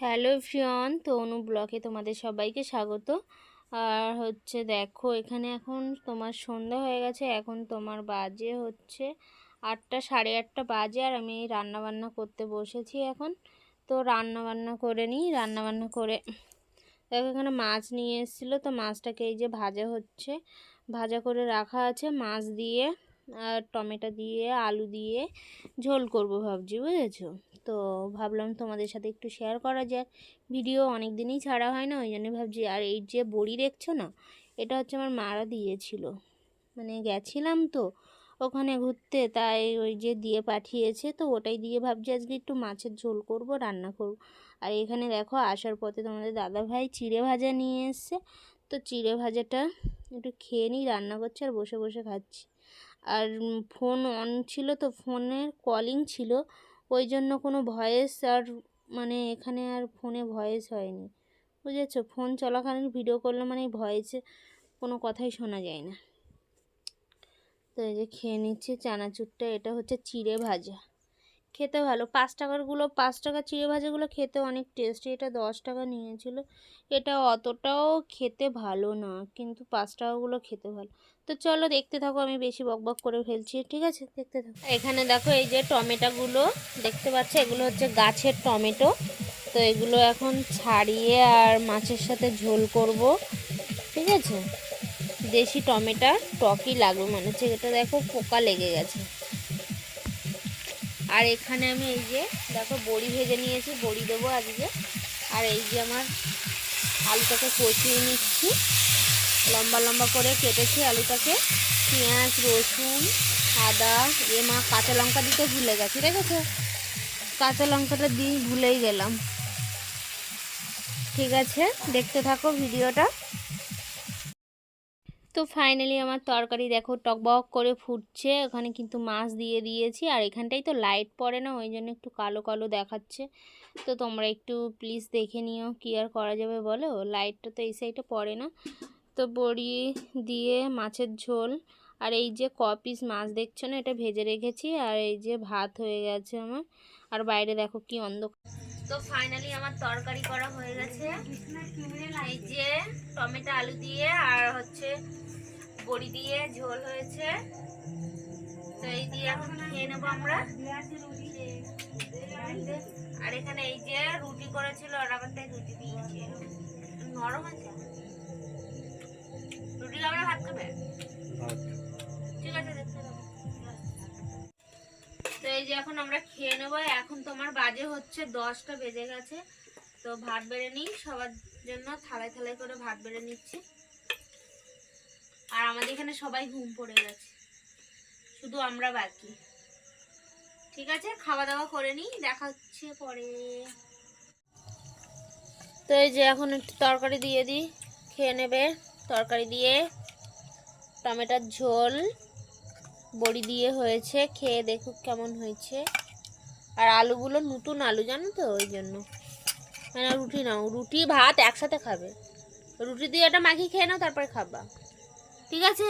Hello ফ্রিয়ন তো অনু ব্লকে তোমাদের সবাইকে স্বাগত। আর হচ্ছে দেখো, এখানে এখন তোমার সন্ধ্যা হয়ে গেছে, এখন তোমার বাজে হচ্ছে আটটা, সাড়ে আটটা বাজে, আর আমি রান্না বান্না করতে বসেছি এখন। তো রান্নাবান্না করে নিই রান্না বান্না করে দেখো এখানে মাছ নিয়ে এসেছিল, তো মাছটাকে এই যে ভাজা হচ্ছে, ভাজা করে রাখা আছে মাছ দিয়ে। আর টমেটো দিয়ে, আলু দিয়ে ঝোল করব ভাবছি, বুঝেছ? তো ভাবলাম তোমাদের সাথে একটু শেয়ার করা যাক। ভিডিও অনেক দিনই ছাড়া হয় না, ওই জন্য ভাবছি, আর এই যে বড়ি দেখছ না, এটা হচ্ছে আমার মারা দিয়েছিল। মানে গেছিলাম তো ওখানে ঘুরতে, তাই ওই যে দিয়ে পাঠিয়েছে, তো ওটাই দিয়ে ভাবছি আজকে একটু মাছের ঝোল করব, রান্না করব। আর এখানে দেখো, আসার পথে তোমাদের দাদা ভাই চিড়ে ভাজা নিয়ে এসছে। তো চিড়ে ভাজাটা একটু খেয়ে নিই, রান্না করছে আর বসে বসে খাচ্ছি। আর ফোন অন ছিল তো ফোনের কলিং ছিল ওই জন্য কোনো ভয়েস আর মানে এখানে আর ফোনে ভয়েস হয়নি। বুঝেছ? ফোন চলাকালীন ভিডিও করলে মানে ভয়েসে কোনো কথাই শোনা যায় না। তো এই যে খেয়ে নিচ্ছি চানাচুরটা, এটা হচ্ছে চিড়ে ভাজা। খেতে ভালো। পাঁচ টাকারগুলো, পাঁচ টাকা চিড়ে ভাজাগুলো খেতে অনেক টেস্টি এটা দশ টাকা নিয়েছিল। এটা অতটাও খেতে ভালো না, কিন্তু পাঁচ টাকাগুলো খেতে ভালো। তো চলো দেখতে থাকো, আমি বেশি বকবক করে ফেলছি, ঠিক আছে? দেখতে থাকো। এখানে দেখো এই যে টমেটোগুলো, দেখতে পাচ্ছ? এগুলো হচ্ছে গাছের টমেটো। তো এগুলো এখন ছাড়িয়ে আর মাছের সাথে ঝোল করব, ঠিক আছে? দেশি টমেটো টকই লাগবে মনে হচ্ছে। এটা দেখো পোকা লেগে গেছে। আর এখানে আমি এই যে, দেখো, বড়ি ভেজে নিয়েছি, বড়ি দেবো আজকে। আর এই যে আমার আলুটাকে কষিয়ে নিচ্ছি। লম্বা লম্বা করে কেটেছি আলুটাকে। পেঁয়াজ, রসুন, আদা, এ মা, কাঁচা লঙ্কা দিতে ভুলে গেছি ঠিক আছে কাঁচা লঙ্কাটা দিয়ে ভুলেই গেলাম। ঠিক আছে, দেখতে থাকো ভিডিওটা। তো ফাইনালি আমার তরকারি দেখো টকবক করে ফুটছে, ওখানে কিন্তু মাছ দিয়ে দিয়েছি, আর এখানটাই তো লাইট পড়ে না, ওই জন্য একটু কালো কালো দেখাচ্ছে। তো তোমরা একটু প্লিজ দেখে নিও কী আর করা যাবে বলো লাইটটা তো এই সাইডে পড়ে না। তো বড়ি দিয়ে মাছের ঝোল, আর এই যে ক পিস মাছ দেখছ না, এটা ভেজে রেখেছি, আর এই যে ভাত হয়ে গেছে আমার, আর বাইরে দেখো কি অন্ধকার। তো ফাইনালি আমার তরকারি করা হয়ে গেছে। এই যে টমেটো আলু দিয়ে, আর হচ্ছে বড়ি দিয়ে ঝোল হয়েছে। তো এই দিয়ে এখন খেয়ে নেব আমরা। আর এখানে এই যে রুটি করেছিল আর আবার তাই রুটি দিয়েছে। নরম আছে? রুটি না ভাত খাবে? ঠিক আছে দেখতে তো এই যে এখন আমরা খেয়ে নেব। এখন তোমার বাজে হচ্ছে দশটা বেজে গেছে। তো ভাত বেড়ে নিই। সবার জন্য থালায় থালায় করে ভাত বেড়ে নিচ্ছি। আমাদের এখানে সবাই ঘুম পড়ে গেছে। শুধু আমরা বাকি। ঠিক আছে? খাওয়া দাওয়া করে নিই, দেখা হচ্ছে পরে। তো এই যে এখন একটু তরকারি দিয়ে দিই, খেয়ে নেবে। তরকারি দিয়ে টমেটোর ঝোল, বড়ি দিয়ে হয়েছে, খেয়ে দেখুক কেমন হয়েছে। আর আলুগুলো নতুন আলু, জানো তো, ওই জন্য। হ্যাঁ রুটি নাও, রুটি, ভাত একসাথে খাবে। রুটি দিয়ে এটা মাখিয়ে খেয়ে নাও, তারপরে খাবা। ঠিক আছে?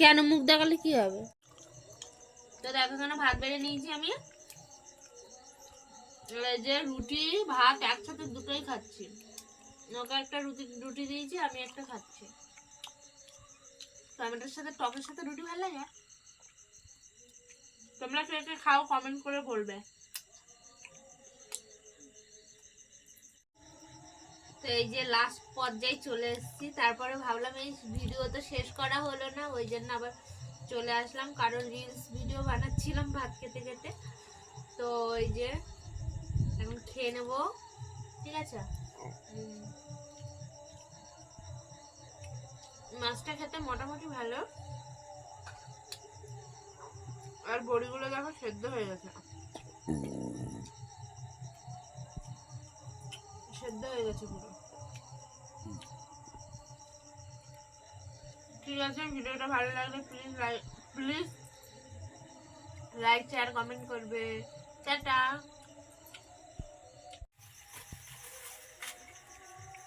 কেন মুখ দেখালে কি হবে? তো দেখো এখানে ভাত বেড়ে নিয়েছি আমি। যে রুটি ভাত একসাথে দুটোই খাচ্ছি। ওকে একটা রুটি রুটি দিয়েছি আমি একটা খাচ্ছি। টমেটোর সাথে টকের সাথে রুটি ভালো লাগে? তোমরা কে কে খাও কমেন্ট করে বলবে। তো এই যে লাস্ট পর্যায়ে চলে এসেছি। তারপরে ভাবলাম এই ভিডিও তো শেষ করা হলো না ওই জন্য আবার চলে আসলাম। কারণ রিলস ভিডিও বানাচ্ছিলাম ভাত খেতে খেতে। তো ওই যে এখন খেয়ে নেব। ঠিক আছে? মাছটা খেতে মোটামুটি ভালো। আর বড়িগুলো দেখো সেদ্ধ হয়ে গেছে। সেদ্ধ হয়ে গেছে পুরো। ঠিক আছে, ভিডিওটা ভালো লাগলে please like please like share comment করবে।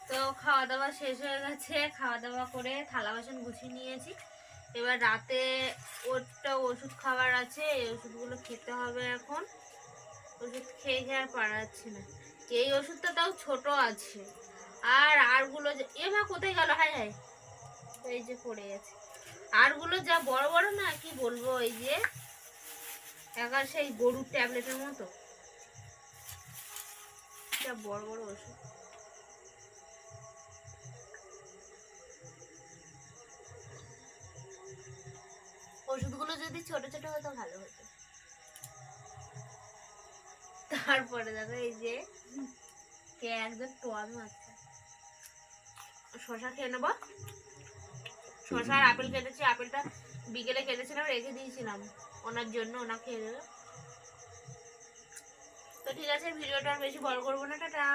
তো খাওয়া দাওয়া শেষ হয়ে গেছে। খাওয়া দাওয়া করে থালা বাসন গুছিয়ে নিয়েছি। এবার রাতে ওরটা ওষুধ খাবার আছে, এই ওষুধগুলো খেতে হবে এখন। ওষুধ খেয়ে খেয়ে আর পারাচ্ছে না। এই ওষুধটা তাও ছোট আছে। আর আরগুলো এ মা, কোথায় গেল? হায় হায়। এই যে পড়ে গেছে। আরগুলো যা বড় বড় না, কি বলব? এই যে একা সেই গরুর ট্যাবলেটের মতো। যা বড় বড় ওষুধ। ওষুধগুলো যদি ছোট ছোট হতো, ভালো হতো। তারপরে দেখো এই যে মারছে শশা খেয়ে নেব। শশা আর আপেল কেটেছি, আপেলটা বিকেলে কেটেছিলাম, রেখে দিয়েছিলাম। ওনার জন্য ওনা খেয়ে দেবে তো ঠিক আছে, ভিডিওটা আর বেশি বড় করব না, টাটা।